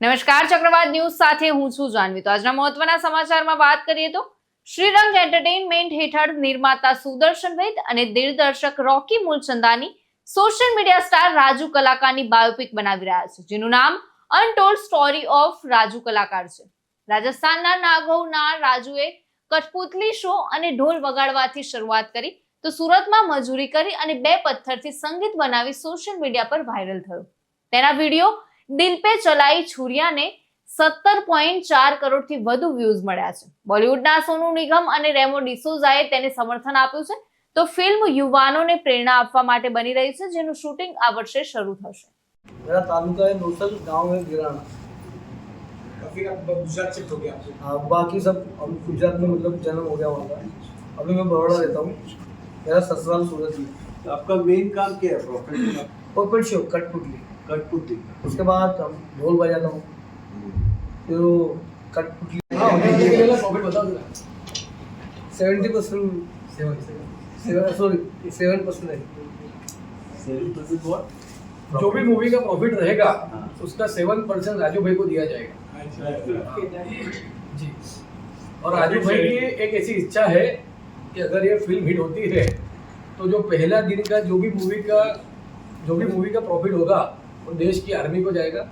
નમસ્કાર, ચક્રવાત ન્યૂઝ સાથે હું છું જાનવી. તો આજના મહત્વના સમાચારમાં વાત કરીએ તો શ્રીરંગ એન્ટરટેઇનમેન્ટ હેઠળ નિર્માતા સુદર્શન વૈદ અને દિગ્દર્શક Rocky Moolchandani social media star Raju કલાકારની biopic બનાવી રહ્યા છે, જેનું નામ અનટોલ્ડ સ્ટોરી ઓફ રાજુ કલાકાર છે. રાજસ્થાનના નાગૌના રાજુએ કઠપુતલી શો અને ઢોલ વગાડવાથી શરૂઆત કરી, તો સુરતમાં મજૂરી કરી અને બે પથ્થરથી સંગીત બનાવી સોશિયલ મીડિયા પર વાયરલ થયો. તેના વીડિયો દિલ પે ચલાઈ છુરિયાને સત્તર પોઈન્ટ ચાર કરોડથી વધુ વ્યૂઝ મળ્યા છે બોલિવૂડના સોનુ નિગમ અને રેમો ડિસોઝાએ તેને સમર્થન આપ્યું છે તો ફિલ્મ યુવાનોને પ્રેરણા આપવા માટે બની રહી છે જેનું શૂટિંગ આ વર્ષે શરૂ થશે मेरा तालुका है नौसल गांव है गिराना तो फिर अब गुजरात शिफ्ट हो गया आपसे हाँ बाकी सब हम गुजरात में मतलब जन्म हो गया वहाँ का अभी मैं बड़ौदा रहता हूँ मेरा ससुराल सूरत ही है तो आपका मेन काम क्या है प्रोफेशन का पॉपेट शो कठपुतली कठपुतली उसके बाद हम ढोल बजाता हूँ। फिर वो कठपुतली seventy percent sorry seven percent है। जो भी मूवी का प्रॉफिट रहेगा हाँ। उसका सेवन परसेंट राजू भाई को दिया जाएगा। अच्छा। जी। और राजू भाई की एक ऐसी इच्छा है कि अगर ये फ़िल्म हिट होती है तो जो पहला दिन का जो भी मूवी का जो भी मूवी का प्रॉफिट होगा देश की आर्मी को जाएगा।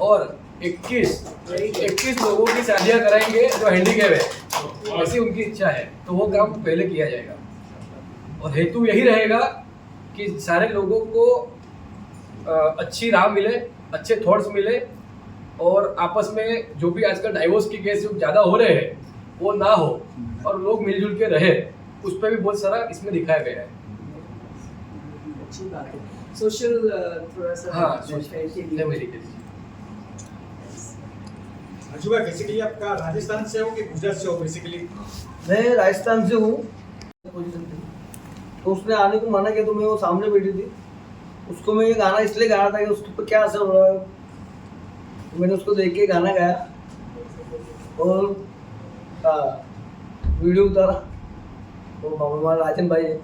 और 21 21 लोगों की शादियाँ कराएँगे जो हैंडीकैप है। ऐसी उनकी इच्छा है तो वो काम पहले किया जाएगा। और हेतु यही रहेगा कि सारे लोगों को अच्छी राह मिले अच्छे थॉट्स मिले और आपस में जो भी आजकल डाइवोर्स के केस जो ज़्यादा हो रहे हैं वो ना हो और लोग मिलजुल के रहे उस पर भी बहुत सारा इसमें दिखाया गया है। अच्छी बात है। सोशल थोड़ा सा हाँ के लिए भाई बेसिकली आपका राजस्थान से हो कि गुजरात से हो बेसिकली मैं राजस्थान से हूँ। तो उसने आने को मना किया तो मैं वो सामने बैठी थी। उसको मैं ये गाना इसलिए गाया था कि उसके ऊपर क्या असर हो रहा है। तो मैंने उसको देख के गाना गाया। और हाँ, वीडियो उतारा। और हमारा राजन भाई है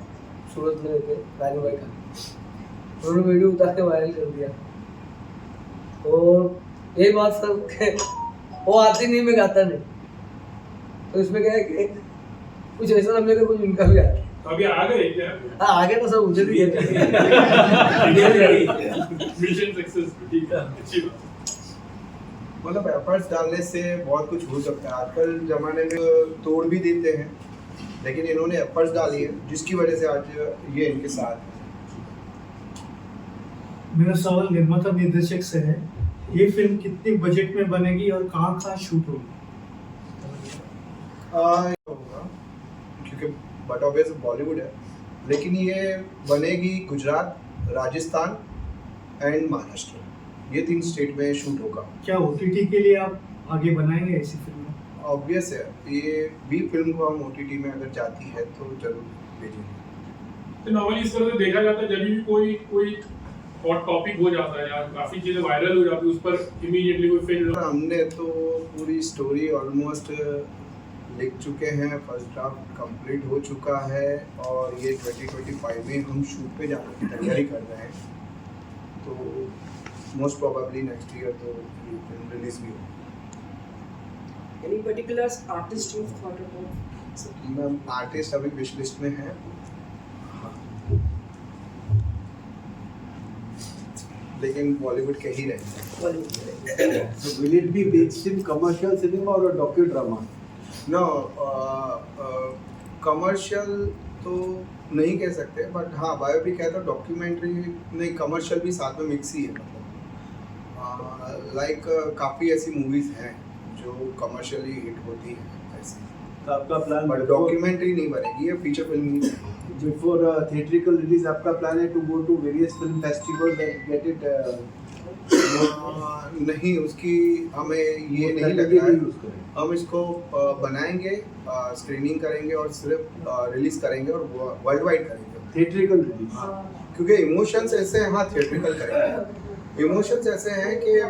सूरत में रहते राजन भाई का। उन्होंने वीडियो उतार के वायरल कर दिया। और यही बात सर वो आती नहीं मैं गाता नहीं। तो इसमें क्या है कि कुछ ऐसा समझे कि कुछ उनका भी आता तो अभी आ गए क्या? हाँ आगे तो सब मुझे भी है। मिशन सक्सेस ठीक है अच्छी बात। मतलब एफर्ट्स डालने से बहुत कुछ हो सकता है। आजकल जमाने में तोड़ भी देते हैं लेकिन इन्होंने एफर्ट्स डाली है जिसकी वजह से आज ये इनके साथ है। मेरा सवाल निर्माता निर्देशक से है ये फ़िल्म कितनी बजट में बनेगी और कहाँ कहाँ शूट होगी? आ, ये होगा क्योंकि बट ऑब्वियस बॉलीवुड है लेकिन ये बनेगी गुजरात राजस्थान एंड महाराष्ट्र। ये तीन स्टेट में शूट होगा। क्या ओटीटी के लिए आप आगे बनाएँगे ऐसी फ़िल्म ऑब्वियस है ये भी फ़िल्म को हम ओ में अगर जाती है तो ज़रूर भेजेंगे। तो नॉर्मली इस तरह से देखा जाता है जब भी कोई कोई हॉट टॉपिक हो जाता है या काफ़ी चीज़ें वायरल हो जाती है उस पर इमीडिएटली कोई फ़िल्म हमने तो पूरी स्टोरी ऑलमोस्ट लिख चुके हैं फ़र्स्ट ड्राफ्ट कंप्लीट हो चुका है और ये 2025 में हम शूट पे जाने की तैयारी कर रहे हैं। तो मोस्ट प्रोबेबली नेक्स्ट ईयर तो ये फ़िल्म रिलीज़ भी होगी। Any particular artist you've thought about? Ma'am artist अभी विश लिस्ट में है हाँ। लेकिन बॉलीवुड के ही रहेंगे? So will it be based in commercial cinema or a docudrama? No commercial तो नहीं कह सकते बट हाँ बायोपिक है तो डॉक्यूमेंट्री नहीं कमर्शियल भी साथ में मिक्स ही है मतलब लाइक काफ़ी ऐसी मूवीज़ हैं जो कमर्शियली हिट होती हैं ऐसी तो आपका प्लान डॉक्यूमेंट्री नहीं बनेगी ये फीचर फ़िल्म ही बनेगी बिफोर थिएट्रिकल रिलीज़ आपका प्लान है to go to various film festival and get it नहीं उसकी हमें ये नहीं लग रहा है। हम इसको बनाएँगे स्क्रीनिंग करेंगे और सिर्फ़ रिलीज़ करेंगे और वर्ल्ड वाइड करेंगे। थिएट्रिकल रिलीज़ क्योंकि इमोशंस ऐसे हैं हाँ थिएट्रिकल करेंगे। इमोशंस ऐसे हैं कि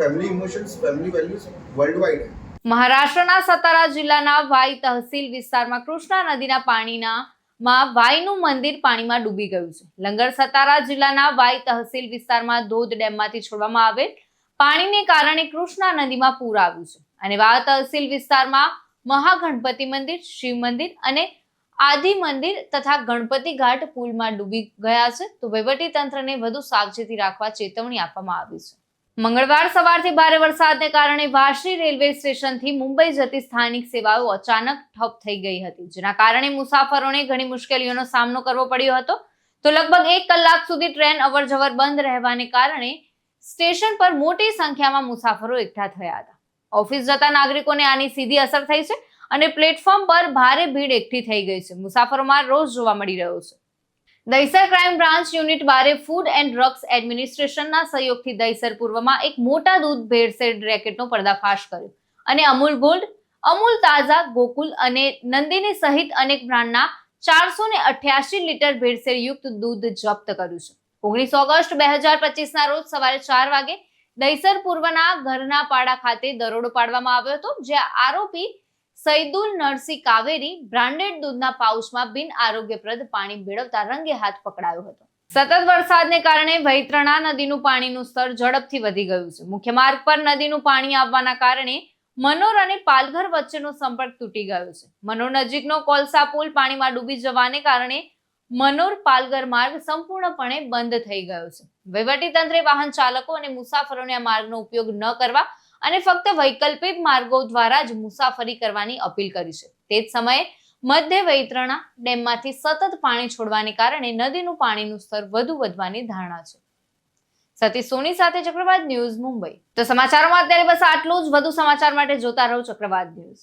family emotions family values world wide है। મહારાષ્ટ્રના સતારા જિલ્લાના વાઈ તહસીલ વિસ્તારમાં કૃષ્ણા નદીના પાણીના માં વાઈનું મંદિર પાણીમાં ડૂબી ગયું છે. લંગર સતારા જિલ્લાના વાઈ તહસીલ વિસ્તારમાં ધોધ ડેમમાંથી છોડવામાં આવેલ પાણીને કારણે કૃષ્ણા નદીમાં પૂર આવ્યું છે. અને વાવ તહસીલ વિસ્તારમાં મહાગણપતિ મંદિર, શિવ મંદિર અને આદિ મંદિર તથા ગણપતિ ઘાટ પુલમાં ડૂબી ગયા છે. તો વહીવટી તંત્રને વધુ સાવચેતી રાખવા ચેતવણી આપવામાં આવી છે. મંગળવાર સવારથી ભારે વરસાદને કારણે વાશી રેલવે સ્ટેશનથી મુંબઈ જતી સ્થાનિક સેવાઓ અચાનક ઠપ થઈ ગઈ હતી, જેના કારણે મુસાફરોને ઘણી મુશ્કેલીઓનો સામનો કરવો પડ્યો હતો. તો લગભગ એક કલાક સુધી ટ્રેન અવરજવર બંધ રહેવાને કારણે સ્ટેશન પર મોટી સંખ્યામાં મુસાફરો એકઠા થયા હતા. ઓફિસ જતા નાગરિકોને આની સીધી અસર થઈ છે અને પ્લેટફોર્મ પર ભારે ભીડ એકઠી થઈ ગઈ છે. મુસાફરોમાં રોજ જોવા મળી રહ્યો છે. દહીસર ક્રાઇમ બ્રાન્ચ યુનિટ બારે ફૂડ એન્ડ ડ્રગ્સ એડમિનિસ્ટ્રેશનના સહયોગથી દહીસર પૂર્વમાં એક મોટા દૂધ ભેળસેળ રેકેટનો પર્દાફાશ કર્યો. અને અમૂલ ગોલ્ડ, અમૂલ તાજા, ગોકુલ અને નંદિની સહિત અનેક બ્રાન્ડના ચારસો ને અઠ્યાસી લીટર ભેળસેળયુક્ત દૂધ જપ્ત કર્યું છે. ઓગણીસ ઓગસ્ટ બે હજાર પચીસના રોજ સવારે ચાર વાગે દહીસર પૂર્વના ઘરના પાડા ખાતે દરોડો પાડવામાં આવ્યો હતો, જ્યાં આરોપી સૈદુલ નરસિંહ કાવેરી બ્રાન્ડેડ દૂધના પાઉચમાં બિન આરોગ્યપ્રદ પાણી મેળવતા રંગે હાથ પકડાયો હતો. સતત વરસાદને કારણે વૈતરણા નદીનું પાણીનું સ્તર ઝડપથી વધી ગયું છે. મુખ્ય માર્ગ પર નદીનું પાણી આવવાના કારણે મનોર અને પાલઘર વચ્ચેનો સંપર્ક તૂટી ગયો છે. મનોર નજીકનો કોલસા પુલ પાણીમાં ડૂબી જવાને કારણે મનોર પાલઘર માર્ગ સંપૂર્ણપણે બંધ થઈ ગયો છે. વહીવટી તંત્રે વાહન ચાલકો અને મુસાફરોને આ માર્ગનો ઉપયોગ ન કરવા અને ફક્ત વૈકલ્પિક માર્ગો દ્વારા જ મુસાફરી કરવાની અપીલ કરી છે. તે જ સમયે મધ્ય વૈતરણા ડેમમાંથી સતત પાણી છોડવાને કારણે નદીનું પાણીનું સ્તર વધુ વધવાની ધારણા છે. સતી સોની સાથે ચક્રવાત ન્યૂઝ મુંબઈ. તો સમાચારોમાં અત્યારે બસ આટલું જ. વધુ સમાચાર માટે જોતા રહો ચક્રવાત ન્યૂઝ.